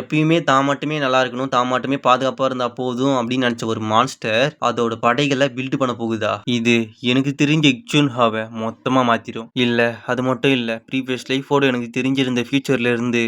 எப்பயுமே தான் மட்டுமே நல்லா இருக்கணும் தான் மட்டுமே பாதுகாப்பாக இருந்தா போதும் அப்படின்னு நினச்ச ஒரு மான்ஸ்டர் அதோட படைகளை பில்ட் பண்ண போகுதா? இது எனக்கு தெரிஞ்ச எக்ஜூன் ஹாவை மொத்தமாக மாற்றிடும் இல்லை அது மட்டும் இல்லை ப்ரீவியஸ் லைஃபோடு எனக்கு தெரிஞ்சிருந்த ஃப்யூச்சர்லேருந்து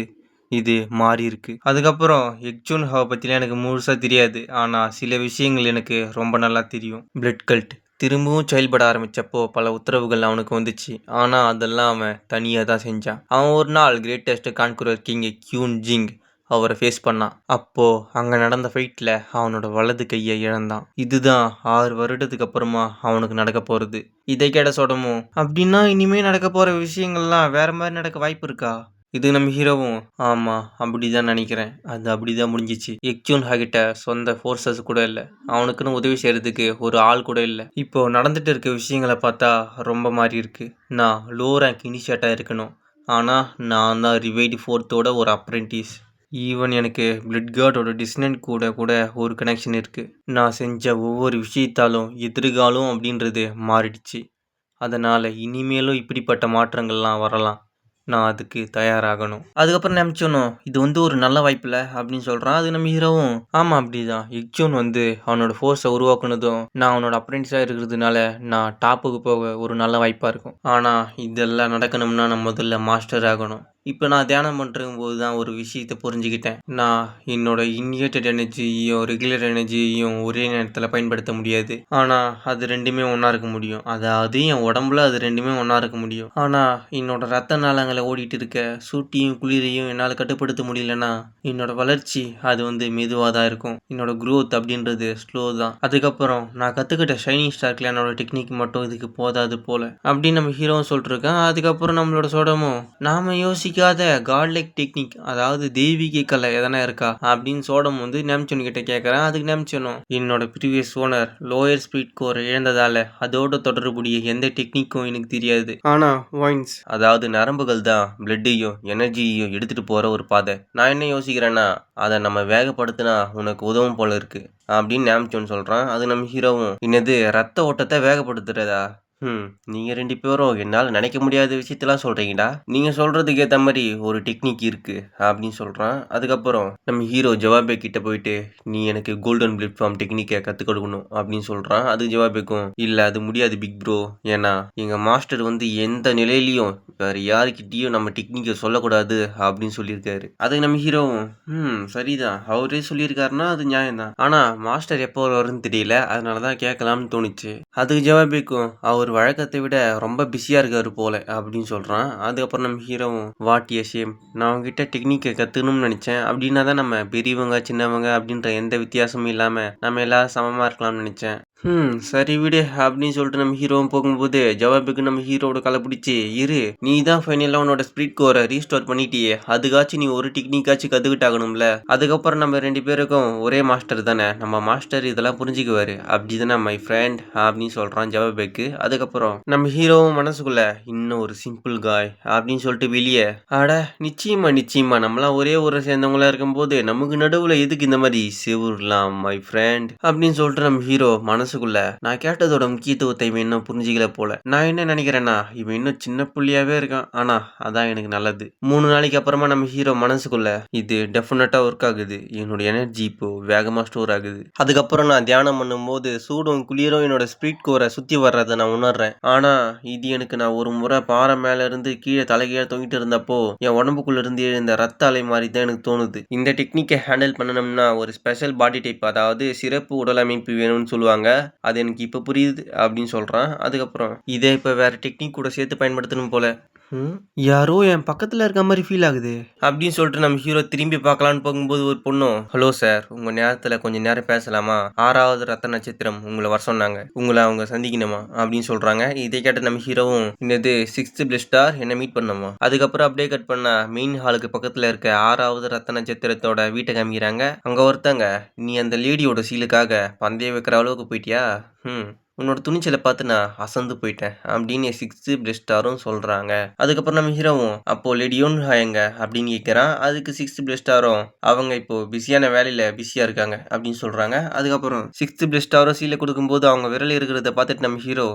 இது மாறி இருக்கு. அதுக்கப்புறம் எக்ஜூன் ஹாவை பற்றிலாம் எனக்கு முழுசாக தெரியாது. ஆனால் சில விஷயங்கள் எனக்கு ரொம்ப நல்லா தெரியும். பிளட் கல்ட் திரும்பவும் செயல்பட ஆரம்பித்தப்போ பல உத்தரவுகள் அவனுக்கு வந்துச்சு. ஆனால் அதெல்லாம் அவன் தனியாக தான் செஞ்சான். அவன் ஒரு நாள் கிரேட்டஸ்ட் கான்குரர் கிங் கியூன் ஜிங் அவரை ஃபேஸ் பண்ணான். அப்போ அங்கே நடந்த ஃபைட்டில் அவனோட வலது கையை இழந்தான். இதுதான் ஆறு வருடத்துக்கு அப்புறமா அவனுக்கு நடக்க போகிறது இதை கேட சொடமும் அப்படின்னா இனிமேல் நடக்க போகிற விஷயங்கள்லாம் வேற மாதிரி நடக்க வாய்ப்பு இருக்கா? இது நம்ம ஹீரோவும். ஆமா அப்படிதான் நினைக்கிறேன். அது அப்படிதான் முடிஞ்சிச்சு. எக்ஜூன் ஹாகிட்ட சொந்த ஃபோர்ஸஸ் கூட இல்லை. அவனுக்குன்னு உதவி செய்கிறதுக்கு ஒரு ஆள் கூட இல்லை. இப்போ நடந்துட்டு இருக்க விஷயங்களை பார்த்தா ரொம்ப மாறி இருக்கு. நான் லோ ரேங்க் இனிஷியேட்டாக இருக்கணும். ஆனால் நான் தான் ரிவைடு ஃபோர்த்தோட ஒரு அப்ரெண்டிஸ் ஈவன் எனக்கு பிளட் கார்டோட டிஸ்னன்ட் கூட கூட ஒரு கனெக்ஷன் இருக்குது நான் செஞ்ச ஒவ்வொரு விஷயத்தாலும் எதிர்காலம் அப்படின்றது மாறிடுச்சு. அதனால் இனிமேலும் இப்படிப்பட்ட மாற்றங்கள்லாம் வரலாம். நான் அதுக்கு தயாராகணும். அதுக்கப்புறம் நினச்சோனும் இது வந்து ஒரு நல்ல வாய்ப்பில் அப்படின்னு சொல்கிறான் அது நம்ம ஹீரோவும். ஆமாம் அப்படிதான். எக்ஜோன் வந்து அவனோட ஃபோர்ஸை உருவாக்குனதும் நான் அவனோட அப்ரெண்டிஸாக இருக்கிறதுனால நான் டாப்புக்கு போக ஒரு நல்ல வாய்ப்பாக இருக்கும். ஆனால் இதெல்லாம் நடக்கணும்னா நான் முதல்ல மாஸ்டர் ஆகணும். இப்போ நான் தியானம் பண்ணும்போது தான் ஒரு விஷயத்தை புரிஞ்சுக்கிட்டேன். நான் என்னோட இன்வெர்டட் எனர்ஜியையும் ரெகுலர் எனர்ஜியையும் ஒரே நேரத்தில் பயன்படுத்த முடியாது. ஆனால் அது ரெண்டுமே ஒன்றா இருக்க முடியும். அதாவது என் உடம்புல அது ரெண்டுமே ஒன்றா இருக்க முடியும். ஆனால் என்னோட ரத்த நாளங்களை ஓடிட்டு இருக்க சூட்டியும் குளிரையும் என்னால் கட்டுப்படுத்த முடியலன்னா என்னோட வளர்ச்சி அது வந்து மெதுவாக தான் இருக்கும். என்னோட க்ரோத் அப்படின்றது ஸ்லோ தான். அதுக்கப்புறம் நான் கற்றுக்கிட்ட ஷைனிங் ஸ்டார் கிளானோட டெக்னிக் மட்டும் இதுக்கு போதாது போல். அப்படின்னு நம்ம ஹீரோவும் சொல்லிட்டுருக்கேன் அதுக்கப்புறம் நம்மளோட சோடமும் யோசிக்க யோசிக்காத காட்லைக் டெக்னிக் அதாவது தெய்வீக கலை எதனா இருக்கா அப்படின்னு சோடம் வந்து நேம்சன் கிட்ட கேட்குறேன் அதுக்கு நேம்சனும் என்னோட previous owner lower speed core இழந்ததால அதோட தொடர்புடைய எந்த டெக்னிக்கும் எனக்கு தெரியாது. ஆனா வாயின்ஸ் அதாவது நரம்புகள் தான் பிளட்டையும் எனர்ஜியையும் எடுத்துட்டு போற ஒரு பாதை. நான் என்ன யோசிக்கிறேன்னா அதை நம்ம வேகப்படுத்தினா உனக்கு உதவும் போல இருக்கு அப்படின்னு நேம்சோன் சொல்றான். அது நம்ம ஹீரோவும். என்னது ரத்த ஓட்டத்தை வேகப்படுத்துறதா? ம் நீங்கள் ரெண்டு பேரும் என்னால் நினைக்க முடியாத விஷயத்தெல்லாம் சொல்கிறீங்களா நீங்கள் சொல்கிறதுக்கு ஏற்ற மாதிரி ஒரு டெக்னிக் இருக்குது அப்படின்னு சொல்கிறான் அதுக்கப்புறம் நம்ம ஹீரோ ஜவாபே கிட்ட போயிட்டு நீ எனக்கு கோல்டன் பிளாட்ஃபார்ம் டெக்னிக்கை கற்றுக் கொடுக்கணும் அப்படின்னு சொல்கிறான் அது ஜவாபேக்கும் இல்லை அது முடியாது பிக் ப்ரோ ஏன்னா எங்கள் மாஸ்டர் வந்து எந்த நிலையிலையும் வேறு யாருக்கிட்டேயும் நம்ம டெக்னிக்கை சொல்லக்கூடாது அப்படின்னு சொல்லியிருக்காரு. அதுக்கு நம்ம ஹீரோவும் ம் சரிதான். அவரே சொல்லியிருக்காருன்னா அது நியாயம்தான். ஆனால் மாஸ்டர் எப்போ வரும்னு தெரியல. அதனால தான் கேட்கலாம்னு தோணுச்சு. அதுக்கு ஜவாபிக்கும் அவர் வழக்கத்தை விட ரொம்ப பிஸியாக இருக்காரு போல அப்படின்னு சொல்கிறான் அதுக்கப்புறம் நம்ம ஹீரோவும் வாட் ஏ ஷேம் நான் அவங்ககிட்ட டெக்னிக்கை கற்றுக்கணும்னு நினச்சேன். அப்படின்னா தான் நம்ம பெரியவங்க சின்னவங்க அப்படின்ற எந்த வித்தியாசமும் இல்லாமல் நம்ம எல்லாரும் சமமாக இருக்கலாம்னு நினச்சேன். ம் சரி விடு அப்படின்னு சொல்லிட்டு நம்ம ஹீரோவும் போகும்போது ஜவாபுக்கு நம்ம ஹீரோவோட களை பிடிச்சி இரு நீ தான் ஃபைனலாக உன்னோட ஸ்பிரிட் கோரை ரீஸ்டோர் பண்ணிட்டியே. அதுக்காச்சும் நீ ஒரு டெக்னிக்காச்சும் கற்றுக்கிட்டாகணும்ல அதுக்கப்புறம் நம்ம ரெண்டு பேருக்கும் ஒரே மாஸ்டர் தானே. நம்ம மாஸ்டர் இதெல்லாம் புரிஞ்சுக்குவாரு. அப்படி தானே மை ஃப்ரெண்ட் அப்படின்னு சொல்கிறான் ஜவாபேக்கு அதுக்கப்புறம் நம்ம ஹீரோவும் மனசுக்குள்ள இன்னும் ஒரு சிம்பிள் காய் அப்படின்னு சொல்லிட்டு வெளியே ஆட நிச்சயமா நிச்சயமா நம்மளாம் ஒரே ஊரை சேர்ந்தவங்களா இருக்கும்போது நமக்கு நடுவில் எதுக்கு இந்த மாதிரி செவுர்லாம் மை ஃப்ரெண்ட் அப்படின்னு சொல்லிட்டு நம்ம ஹீரோ மனசு மனசுக்குள்ள நான் கேட்டதோட முக்கியத்துவத்தை இவன் இன்னும் புரிஞ்சுக்கல போல. நான் என்ன நினைக்கிறேன்னா இவன் இன்னும் சின்ன புள்ளியாவே இருக்கான். ஆனா அதான் எனக்கு நல்லது. மூணு நாளைக்கு அப்புறமா நம்ம ஹீரோ மனசுக்குள்ள இது டெஃபினட்டா ஒர்க் ஆகுது. என்னோட எனர்ஜி இப்போ வேகமா ஸ்டோர் ஆகுது. அதுக்கப்புறம் நான் தியானம் பண்ணும்போது சூடும் குளிரும் என்னோட ஸ்பீட் கோரை சுத்தி வர்றதை நான் உணர்றேன். ஆனா இது எனக்கு நான் ஒரு முறை பாறை மேல இருந்து கீழே தலைகீழ தொங்கிட்டு இருந்தப்போ என் உடம்புக்குள்ள இருந்து இந்த ரத்த அலை மாதிரி தான் எனக்கு தோணுது. இந்த டெக்னிக்கை ஹேண்டில் பண்ணணும்னா ஒரு ஸ்பெஷல் பாடி டைப் அதாவது சிறப்பு உடல் அமைப்பு வேணும்னு சொல்லுவாங்க. அது எனக்கு இப்போ புரியுது அப்படின்னு சொல்கிறான் அதுக்கப்புறம் இதே இப்போ வேற டெக்னிக் கூட சேர்த்து பயன்படுத்தணும் போல. ம், யாரோ என் பக்கத்தில் இருக்க மாதிரி ஃபீல் ஆகுது. அப்படின்னு சொல்லிட்டு நம்ம ஹீரோ திரும்பி பார்க்கலான்னு போகும்போது ஒரு பொண்ணும் ஹலோ சார் உங்கள் நேரத்தில் கொஞ்சம் நேரம் பேசலாமா? ஆறாவது ரத்த நட்சத்திரம் உங்களை வர சொன்னாங்க. உங்களை அவங்க சந்திக்கணுமா? அப்படின்னு சொல்கிறாங்க இதை கேட்ட நம்ம ஹீரோவும் என்னது சிக்ஸ்த் பிளஸ்டார் என்ன மீட் பண்ணணுமா? அதுக்கப்புறம் அப்படியே கட் பண்ணா மெயின் ஹாலுக்கு பக்கத்தில் இருக்க ஆறாவது ரத்த நட்சத்திரத்தோட வீட்டை காமிக்கிறாங்க. அங்கே ஒருத்தங்க நீ அந்த லேடியோட சீலுக்காக பந்தயம் வைக்கிற அளவுக்கு போயிட்டியா? ம் உன்னோட துணிச்சலை பார்த்து நான் அசந்து போயிட்டேன் அப்படின்னு சிக்ஸ்த்து பிளஸ்டாரும் சொல்கிறாங்க அதுக்கப்புறம் நம்ம ஹீரோவும் அப்போது லேடியோன் எங்க அப்படின்னு கேட்குறான் அதுக்கு சிக்ஸ்த்து பிளஸ்டாரும் அவங்க இப்போ பிஸியான வேலையில் பிஸியாக இருக்காங்க அப்படின்னு சொல்கிறாங்க அதுக்கப்புறம் சிக்ஸ்த்து பிளஸ் சீலை கொடுக்கும்போது அவங்க விரல் இருக்கிறத பார்த்துட்டு நம்ம ஹீரோ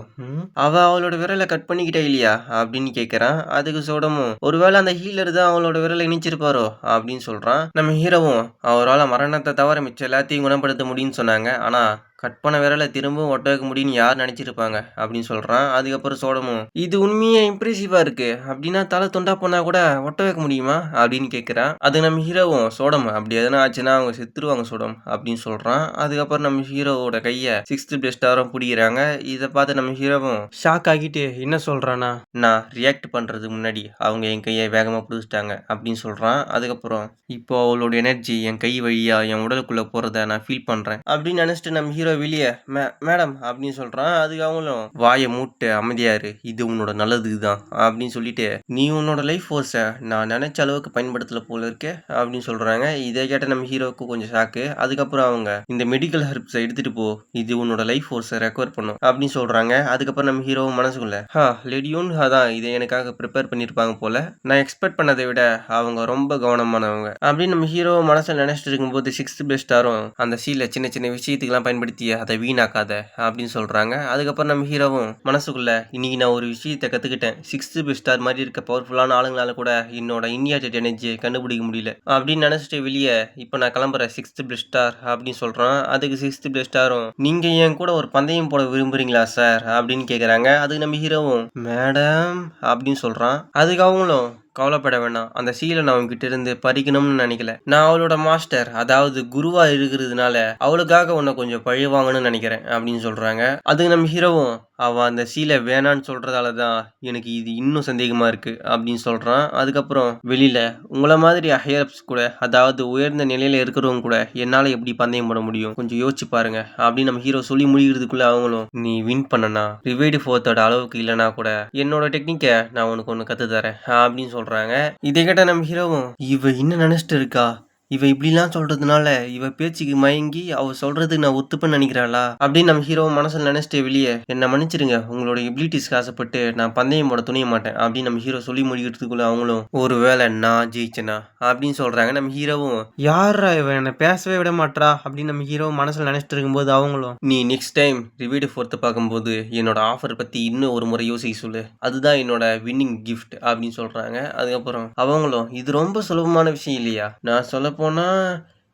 அவ அவளோட விரலை கட் பண்ணிக்கிட்டா இல்லையா? அப்படின்னு கேட்குறான் அதுக்கு சோடமும் ஒருவேளை அந்த ஹீலர் தான் அவளோட விரலை இணைச்சிருப்பாரோ? அப்படின்னு சொல்கிறான் நம்ம ஹீரோவும் அவரால் மரணத்தை தவிர மிச்சம் எல்லாத்தையும் குணப்படுத்த முடியும்னு சொன்னாங்க. ஆனால் கட் பண்ண விரலை திரும்பவும் ஒட்ட வைக்க முடியும்னு யார் நினச்சிருப்பாங்க? அப்படின்னு சொல்கிறான் அதுக்கப்புறம் சோடமும் இது உண்மையே இம்ப்ரெசிவாக இருக்குது அப்படின்னா தலை தொண்டா போனால் கூட ஒட்ட வைக்க முடியுமா? அப்படின்னு கேட்குறான் அது நம்ம ஹீரோவும் சோடம். அப்படி எதனா ஆச்சுன்னா அவங்க செத்துருவாங்க சோடம் அப்படின்னு சொல்கிறான் அதுக்கப்புறம் நம்ம ஹீரோவோட கையை சிக்ஸ்த்து பெஸ்டாரும் பிடிக்கிறாங்க. இதை பார்த்து நம்ம ஹீரோவும் ஷாக் ஆகிட்டு என்ன சொல்கிறானா நான் ரியாக்ட் பண்ணுறதுக்கு முன்னாடி அவங்க என் கையை வேகமாக பிடிச்சிட்டாங்க அப்படின்னு சொல்கிறான் அதுக்கப்புறம் இப்போ அவளோட எனர்ஜி என் கை வழியாக என் உடலுக்குள்ளே போகிறத நான் ஃபீல் பண்ணுறேன் அப்படின்னு நினச்சிட்டு நம்ம ஹீரோ வெளியே மே மேடம் அப்படின்னு சொல்கிறான் அதுக்கு அவங்களும் வாயை மூட்டு அமைதியாரு இது உன்னோட நல்லதுக்கு தான் அப்படின்னு சொல்லிட்டு நீ உன்னோட லைஃப் ஃபோர்ஸை நான் நினச்ச அளவுக்கு பயன்படுத்தல போல இருக்க அப்படின்னு சொல்கிறாங்க இதை கேட்ட நம்ம ஹீரோவுக்கு கொஞ்சம் ஷாக்கு அதுக்கப்புறம் அவங்க இந்த மெடிக்கல் ஹெர்ப்ஸை எடுத்துகிட்டு போ. இது உன்னோட லைஃப் ஃபோர்ஸை ரெக்கவர் பண்ணும் அப்படின்னு சொல்கிறாங்க அதுக்கப்புறம் நம்ம ஹீரோவும் மனசுக்குள்ள ஹா லெடியூன் அதான் இதை எனக்காக ப்ரிப்பேர் பண்ணியிருப்பாங்க போல. நான் எக்ஸ்பெக்ட் பண்ணதை விட அவங்க ரொம்ப கவனமானவங்க அப்படின்னு நம்ம ஹீரோ மனசில் நினச்சிட்டு இருக்கும்போது சிக்ஸ்த் பெஸ்டாரும் அந்த சீலை சின்ன சின்ன விஷயத்துக்கெல்லாம் பயன்படுத்தி அதை வீணாக்காத அப்படின்னு சொல்கிறாங்க அதுக்கப்புறம் நம்ம ஹீரோவும் மனசுக்குள்ள இன்னைக்கு நான் ஒரு விஷயத்தை கற்றுக்கிட்டேன் சிக்ஸ்த்து பெஸ்டார் மாதிரி இருக்க பவர்ஃபுல்லான ஆளுங்களால கூட என்னோட இன்யாட்டட் எனர்ஜியை கண்டுபிடிக்க முடியல. அப்படின்னு நினச்சிட்டு வெளியே இப்போ நான் கிளம்புறேன். சிக்ஸ்த்து பெஸ்டார் அப்படின்னு சொல்கிறான் அதுக்கு சிக்ஸ்த்து பெஸ்டாரும் நீங்கள் என் கூட ஒரு பந்தயம் போட விரும்புறீங்களா சார் அப்படின்னு கேட்குறாங்க அதுக்கு நம்ம ஹீரோவும் மேடம் அப்படின்னு சொல்கிறான் அதுக்கு அவங்களும் கவலைப்பட வேணாம். அந்த சீலை நான் உங்ககிட்ட இருந்து பறிக்கணும்னு நினைக்கல. நான் அவளோட மாஸ்டர். அதாவது குருவா இருக்கிறதுனால அவளுக்காக உன்னை கொஞ்சம் பழி வாங்கணும்னு நினைக்கிறேன் அப்படின்னு சொல்றாங்க. அதுக்கு நம்ம ஹீரோவும். அவ அந்த சீலை வேணான்னு சொல்றதால தான் எனக்கு இது இன்னும் சந்தேகமா இருக்கு அப்படின்னு சொல்றான். அதுக்கப்புறம் வெளியில உங்களை மாதிரி ஹையர்ஸ் கூட அதாவது உயர்ந்த நிலையில இருக்கிறவங்க கூட என்னால எப்படி பந்தயம் போட முடியும்? கொஞ்சம் யோசிச்சு பாருங்க. அப்படின்னு நம்ம ஹீரோ சொல்லி முடிக்கிறதுக்குள்ள அவங்களும் நீ வின் பண்ணனா ரிவைடு ஃபோர்த்தோட அளவுக்கு இல்லைனா கூட என்னோட டெக்னிக்கை நான் உனக்கு ஒன்று கற்று தரேன் அப்படின்னு சொல்றாங்க. இதை கேட்ட நம்ம ஹீரோவும் இவ இன்னும் நினைச்சிட்டு இருக்கா? இவ இப்படிலாம் சொல்றதுனால இவ பேச்சுக்கு மயங்கி அவ சொல்றது நான் ஒத்துப்பேன்னு நினைக்கிறாளா? அப்படின்னு நம்ம ஹீரோ மனசுல நினைச்சிட்டு வெளியே என்ன மன்னிச்சிருங்க உங்களோட எபிலிட்டிஸ்க்கு ஆசைப்பட்டு நான் பந்தயம் போட துணிய மாட்டேன் அப்படின்னு நம்ம ஹீரோ சொல்லி முடிக்கிறதுக்குள்ள அவங்களும் ஒரு வேலை நான் ஜெயிச்சனா? அப்படின்னு சொல்றாங்க நம்ம ஹீரோவும். யாரா இவன் என்ன பேசவே விட மாட்றா? அப்படின்னு நம்ம ஹீரோ மனசுல நினைச்சிட்டு இருக்கும்போது அவங்களும் நீ நெக்ஸ்ட் டைம் ரிவீடு ஃபோர்த்து பார்க்கும்போது என்னோட ஆஃபர் பத்தி இன்னும் ஒரு முறை யோசிக்க சொல்லு. அதுதான் என்னோட வின்னிங் கிஃப்ட் அப்படின்னு சொல்றாங்க. அதுக்கப்புறம் அவங்களும் இது ரொம்ப சுலபமான விஷயம் இல்லையா? நான் சொல்ல போனால்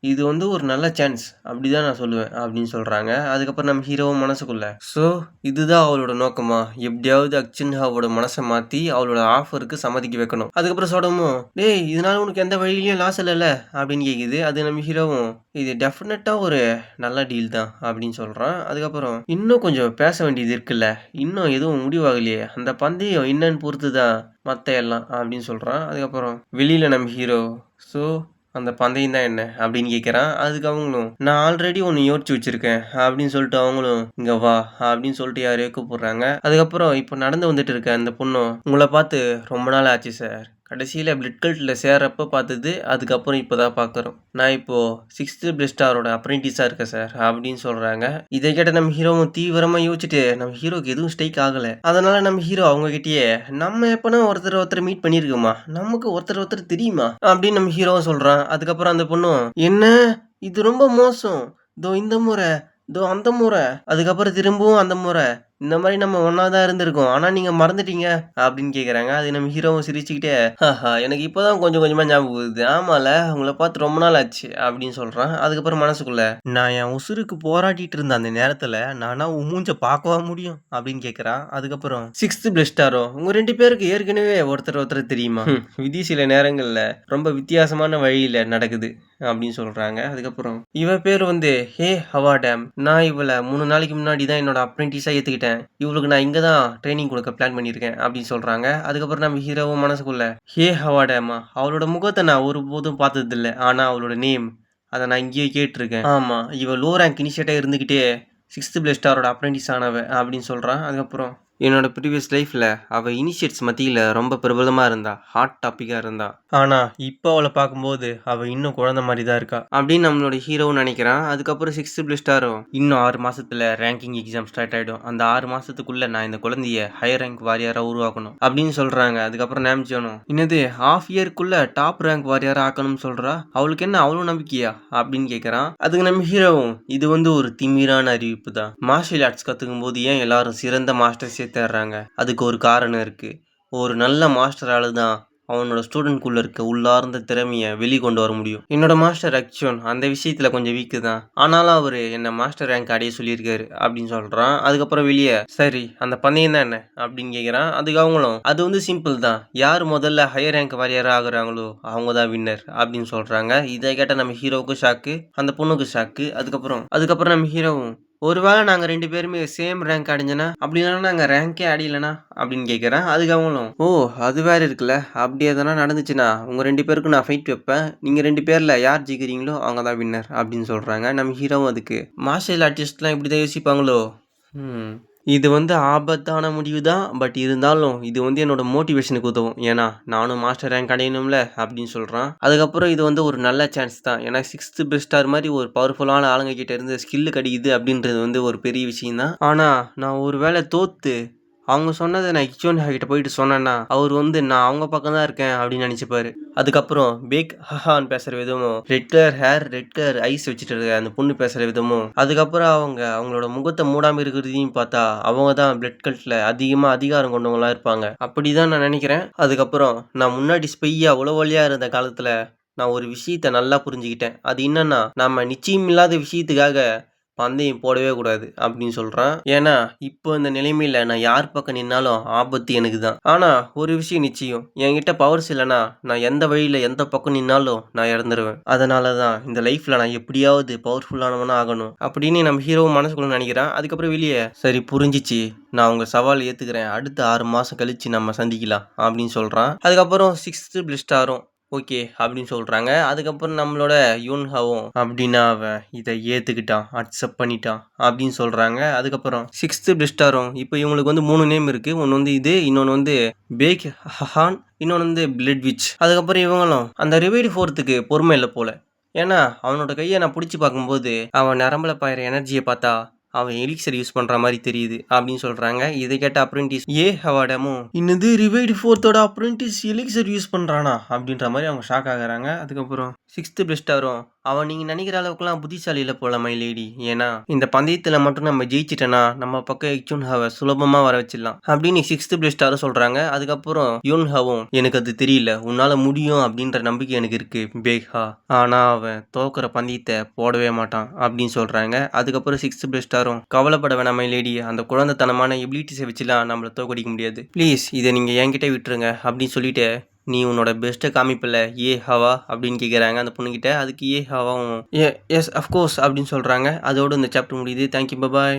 இது வந்து ஒரு நல்ல சான்ஸ் அப்படி தான் நான் சொல்லுவேன் அப்படின்னு சொல்கிறாங்க அதுக்கப்புறம் நம்ம ஹீரோவும் மனசுக்குள்ள ஸோ இதுதான் அவளோட நோக்கமா? எப்படியாவது அக்ஷன்ஹாவோட மனசை மாற்றி அவளோட ஆஃபருக்கு சம்மதிக்க வைக்கணும். அதுக்கப்புறம் சொல்லமும் டேய் இதனால உனக்கு எந்த வழியிலையும் லாஸ் இல்லைல்ல? அப்படின்னு கேட்குது அது நம்ம ஹீரோவும் இது டெஃபினட்டாக ஒரு நல்ல டீல் தான் அப்படின்னு சொல்கிறான் அதுக்கப்புறம் இன்னும் கொஞ்சம் பேச வேண்டியது இருக்குல்ல? இன்னும் எதுவும் முடிவாகலையே. அந்த பந்தயம் என்னன்னு பொறுத்து தான் மற்ற எல்லாம் அப்படின்னு சொல்கிறான் அதுக்கப்புறம் வெளியில் நம்ம ஹீரோ ஸோ அந்த பந்தயம் தான் என்ன அப்படின்னு கேட்குறான் அதுக்கு அவங்களும் நான் ஆல்ரெடி ஒன்று யோசிச்சு வச்சிருக்கேன் அப்படின்னு சொல்லிட்டு அவங்களும் இங்கே வா அப்படின்னு சொல்லிட்டு யாரையோ கூப்பிடுறாங்க. அதுக்கப்புறம் இப்போ நடந்து வந்துட்டு இருக்க அந்த பொண்ணும் உங்களை பார்த்து ரொம்ப நாள் ஆச்சு சார் கடைசியில் பிளிட்கல்ட்டில் கல்ட்டில் பார்த்தது அதுக்கப்புறம் இப்போ தான் பார்க்குறோம் நான் இப்போது சிக்ஸ்த்து பிளஸ்டாரோட அப்ரெண்டிஸாக இருக்கேன் சார் அப்படின்னு சொல்கிறாங்க இதை கேட்ட நம்ம ஹீரோவும் தீவிரமாக யோசிச்சுட்டு நம்ம ஹீரோக்கு எதுவும் ஸ்டைக் ஆகலை. அதனால் நம்ம ஹீரோ அவங்ககிட்டயே நம்ம எப்போனா ஒருத்தர் ஒருத்தர் மீட் பண்ணியிருக்கோமா நமக்கு ஒருத்தர் ஒருத்தர் தெரியுமா? அப்படின்னு நம்ம ஹீரோவும் சொல்கிறான் அதுக்கப்புறம் அந்த பொண்ணும் என்ன? இது ரொம்ப மோசம். இதோ இந்த முறை இதோ அந்த முறை. அதுக்கப்புறம் திரும்பவும் அந்த முறை இந்த மாதிரி நம்ம ஒன்றா தான் இருந்திருக்கோம். ஆனால் நீங்கள் மறந்துட்டீங்க அப்படின்னு கேட்குறாங்க அது நம்ம ஹீரோவும் சிரிச்சுக்கிட்டே ஹாஹா எனக்கு இப்போ தான் கொஞ்சம் கொஞ்சமாக ஞாபகம் வருது. ஆமால உங்களை பார்த்து ரொம்ப நாள் ஆச்சு அப்படின்னு சொல்கிறான் அதுக்கப்புறம் மனசுக்குள்ளே நான் என் உசுருக்கு போராடிட்டு இருந்த அந்த நேரத்தில் நானா உன் மூஞ்ச பார்க்கவா முடியும்? அப்படின்னு கேட்குறான் அதுக்கப்புறம் சிக்ஸ்த்து பிளஸ்டாரோ உங்கள் ரெண்டு பேருக்கு ஏற்கனவே ஒருத்தர் ஒருத்தர் தெரியுமா? விதி சில நேரங்களில் ரொம்ப வித்தியாசமான வழியில் நடக்குது. அப்படின்னு சொல்கிறாங்க அதுக்கப்புறம் இவ பேர் வந்து ஹே ஹவா டேம். நான் இவளை மூணு நாளைக்கு முன்னாடி தான் என்னோட அப்ரெண்டிஸாக ஏற்றுக்கிட்டேன் இவளுக்கு நான் இங்கே தான் ட்ரைனிங் கொடுக்க பிளான் பண்ணியிருக்கேன் அப்படின்னு சொல்கிறாங்க அதுக்கப்புறம் நம்ம ஹீரோவும் மனசுக்குள்ள ஹே ஹவா டேமா அவளோட முகத்தை நான் ஒருபோதும் பார்த்ததில்ல. ஆனால் அவளோட நேம் அதை நான் இங்கேயே கேட்டிருக்கேன். ஆமாம் இவள் லோ ரேங்க் இனிஷியேட்டாக இருந்துக்கிட்டே சிக்ஸ்த்து பிளஸ்டாரோட அப்ரெண்டிஸ் ஆனவ அப்படின்னு சொல்கிறான் அதுக்கப்புறம் என்னோட ப்ரீவியஸ் லைஃப்பில் அவள் இனிஷியேட்ஸ் மத்தியில் ரொம்ப பிரபலமாக இருந்தா ஹாட் டாப்பிக்காக இருந்தா. ஆனால் இப்போ அவளை பார்க்கும்போது அவள் இன்னும் குழந்த மாதிரி தான் இருக்கா. அப்படின்னு நம்மளோட ஹீரோவும் நினைக்கிறான். அதுக்கப்புறம் சிக்ஸ்த் பிளிஸ்டாரும் இன்னும் ஆறு மாதத்தில் ரேங்கிங் எக்ஸாம் ஸ்டார்ட் ஆயிடும். அந்த ஆறு மாதத்துக்குள்ளே நான் இந்த குழந்தைய ஹையர் ரேங்க் வாரியாராக உருவாக்கணும் அப்படின்னு சொல்கிறாங்க அதுக்கப்புறம் நேமிச்சோனும் என்னது ஹாஃப் இயர்க்குள்ளே டாப் ரேங்க் வாரியாராக ஆக்கணும்னு சொல்கிறா அவளுக்கு என்ன அவ்வளோ நம்பிக்கையா? அப்படின்னு கேட்குறான் அதுக்கு நம்ம ஹீரோவும் இது வந்து ஒரு திமிரான அறிவிப்பு தான் மார்ஷியல் ஆர்ட்ஸ் கற்றுக்கும் போது ஏன் எல்லாரும் சிறந்த மாஸ்டர்ஸே தேடுறாங்க அதுக்கு ஒரு காரணம் இருக்குது ஒரு நல்ல மாஸ்டரால் தான் அவனோட ஸ்டூடெண்ட்குள்ளே இருக்க உள்ளார்ந்த திறமையை வெளிக்கொண்டு வர முடியும். என்னோட மாஸ்டர் அக்ஷன் அந்த விஷயத்தில் கொஞ்சம் வீக்கு தான். ஆனாலும் அவர் என்னை மாஸ்டர் ரேங்க் அடைய சொல்லியிருக்காரு அப்படின்னு சொல்கிறான் அதுக்கப்புறம் வெளியே சரி அந்த பந்தயம் தான் என்ன? அப்படின்னு கேட்குறான் அதுக்கு அவங்களும் அது வந்து சிம்பிள் தான். யார் முதல்ல ஹையர் ரேங்க் வாரியராக ஆகுறாங்களோ அவங்க தான் வின்னர் அப்படின்னு சொல்கிறாங்க இதை கேட்டால் நம்ம ஹீரோவுக்கு ஷாக்கு அந்த பொண்ணுக்கு ஷாக்கு அதுக்கப்புறம் அதுக்கப்புறம் நம்ம ஹீரோவும் ஒருவேளை நாங்கள் ரெண்டு பேருமே சேம் ரேங்க் அடைஞ்சனா அப்படி இல்லைனா நாங்கள் ரேங்கே அடையலனா? அப்படின்னு கேட்குறேன் அதுக்கு அவங்களும் ஓ அது வேறு இருக்குல்ல. அப்படி எதனா நடந்துச்சுன்னா உங்கள் ரெண்டு பேருக்கும் நான் ஃபைட் வைப்பேன். நீங்கள் ரெண்டு பேரில் யார் ஜெயிக்கிறீங்களோ அவங்க தான் வின்னர் அப்படின்னு சொல்கிறாங்க நம்ம ஹீரோவும் அதுக்கு. மார்ஷியல் ஆர்டிஸ்ட்லாம் இப்படி தான் யோசிப்பாங்களோ? ம் இது வந்து ஆபத்தான முடிவு தான் பட் இருந்தாலும் இது வந்து என்னோட மோட்டிவேஷனுக்கு உதவும். ஏன்னா நானும் மாஸ்டர் ரேங்க் அடையணும்ல அப்படின்னு சொல்கிறான் அதுக்கப்புறம் இது வந்து ஒரு நல்ல சான்ஸ் தான். ஏன்னா சிக்ஸ்த்து பெஸ்டார் மாதிரி ஒரு பவர்ஃபுல்லான ஆளுங்க கிட்ட இருந்து ஸ்கில்லு கிடைக்குது அப்படின்றது வந்து ஒரு பெரிய விஷயம் தான் ஆனால் நான் ஒரு வேளை தோற்று அவங்க சொன்னதை நான் இக்சோன் கிட்ட போயிட்டு சொன்னேன்னா அவர் வந்து நான் அவங்க பக்கம் தான் இருக்கேன் அப்படின்னு நினச்சிப்பாரு. அதுக்கப்புறம் பேக் ஹஹான் பேசுகிற விதமும் red colour hair red colour eyes வச்சுட்டு இருக்க அந்த பொண்ணு பேசுகிற விதமும் அதுக்கப்புறம் அவங்க அவங்களோட முகத்தை மூடாமல் இருக்கிறதையும் பார்த்தா அவங்க தான் பிளட் கல்ட்டில் அதிகமாக அதிகாரம் கொண்டவங்களாம் இருப்பாங்க. அப்படி தான் நான் நினைக்கிறேன். அதுக்கப்புறம் நான் முன்னாடி ஸ்பெய்யா உளவழியாக இருந்த காலத்தில் நான் ஒரு விஷயத்த நல்லா புரிஞ்சுக்கிட்டேன். அது என்னன்னா நம்ம நிச்சயம் இல்லாத விஷயத்துக்காக பந்தயம் போடவே கூடாது அப்படின்னு சொல்கிறான் ஏன்னா இப்போ இந்த நிலைமையில் நான் யார் பக்கம் நின்னாலும் ஆபத்து எனக்கு தான் ஆனால் ஒரு விஷயம் நிச்சயம். என்கிட்ட பவர்ஸ் இல்லைனா நான் எந்த வழியில் எந்த பக்கம் நின்னாலும் நான் இறந்துருவேன். அதனால தான் இந்த லைஃப்பில் நான் எப்படியாவது பவர்ஃபுல்லானவனாக ஆகணும் அப்படின்னு நம்ம ஹீரோவும் மனசுக்குள்ள நினைக்கிறான். அதுக்கப்புறம் வெளியே சரி புரிஞ்சிச்சு. நான் உங்கள் சவால் ஏற்றுக்கிறேன் அடுத்த ஆறு மாதம் கழித்து நம்ம சந்திக்கலாம் அப்படின்னு சொல்கிறான் அதுக்கப்புறம் சிக்ஸ்த்து பிளிஸ்டாரும் ஓகே அப்படின்னு சொல்கிறாங்க அதுக்கப்புறம் நம்மளோட யூன்ஹாவும் அப்படின்னா அவன் இதை ஏற்றுக்கிட்டான் அக்செப்ட் பண்ணிட்டான் அப்படின்னு சொல்கிறாங்க அதுக்கப்புறம் சிக்ஸ்த்து பிளிஸ்டாரும் இப்போ இவங்களுக்கு வந்து மூணு நேம் இருக்குது ஒன்று வந்து இது இன்னொன்று வந்து பேக் ஹஹான் இன்னொன்று வந்து பிளட் விச் அதுக்கப்புறம் இவங்களும் அந்த ரிவைடு ஃபோர்த்துக்கு பொறுமை இல்லை போல். ஏன்னா அவனோட கையை நான் பிடிச்சி பார்க்கும்போது அவன் நரம்பல பாயிற எனர்ஜியை பார்த்தா அவன் எலிக்சர் யூஸ் பண்ணுற மாதிரி தெரியுது அப்படின்னு சொல்கிறாங்க இதை கேட்ட அப்ரெண்டிஸ் ஏ ஹவாடமோ இன்னது ரிவைடு ஃபோர்த்தோட அப்ரெண்டிஸ் எலிக்சர் யூஸ் பண்ணுறானா அப்படின்ற மாதிரி அவங்க ஷாக் ஆகுறாங்க. அதுக்கப்புறம் சிக்ஸ்த்து பெஸ்டாரும் அவன் நீங்க நினைக்கிற அளவுக்குலாம் புத்திசாலியில் இல்லை போல மை லேடி ஏன்னா இந்த பந்தயத்துல மட்டும் நம்ம ஜெயிச்சிட்டேன்னா நம்ம பக்கம் எக்யூன் ஹாவை சுலபமா வர வச்சிடலாம். அப்படின்னு சிக்ஸ்த்து பெஸ்டாரும் சொல்றாங்க. அதுக்கப்புறம் யூன் ஹாவும் எனக்கு அது தெரியல. உன்னால முடியும் அப்படின்ற நம்பிக்கை எனக்கு இருக்கு பேக்ஹா ஆனா அவன் தோக்குற பந்தயத்தை போடவே மாட்டான் அப்படின்னு சொல்றாங்க. அதுக்கப்புறம் சிக்ஸ்த் பெஸ்டாரும் கவலைப்பட வேணாம் லேடி அந்த குழந்தைத்தனமான எபிலிட்டிஸை வச்சுலாம் நம்மளை தோக்கடிக்க முடியாது. ப்ளீஸ் இதை நீங்க என்கிட்ட விட்டுருங்க அப்படின்னு சொல்லிட்டு நீ உன்னோட பெஸ்ட்டை காமிப்பில்ல ஏ ஹவா அப்படின்னு கேட்குறாங்க அந்த பொண்ணுக்கிட்ட அதுக்கு ஏ ஹவாவும் ஏ எஸ் அஃப்கோர்ஸ் அப்படின்னு சொல்கிறாங்க அதோடு இந்த சாப்டர் முடியுது. Thank you bye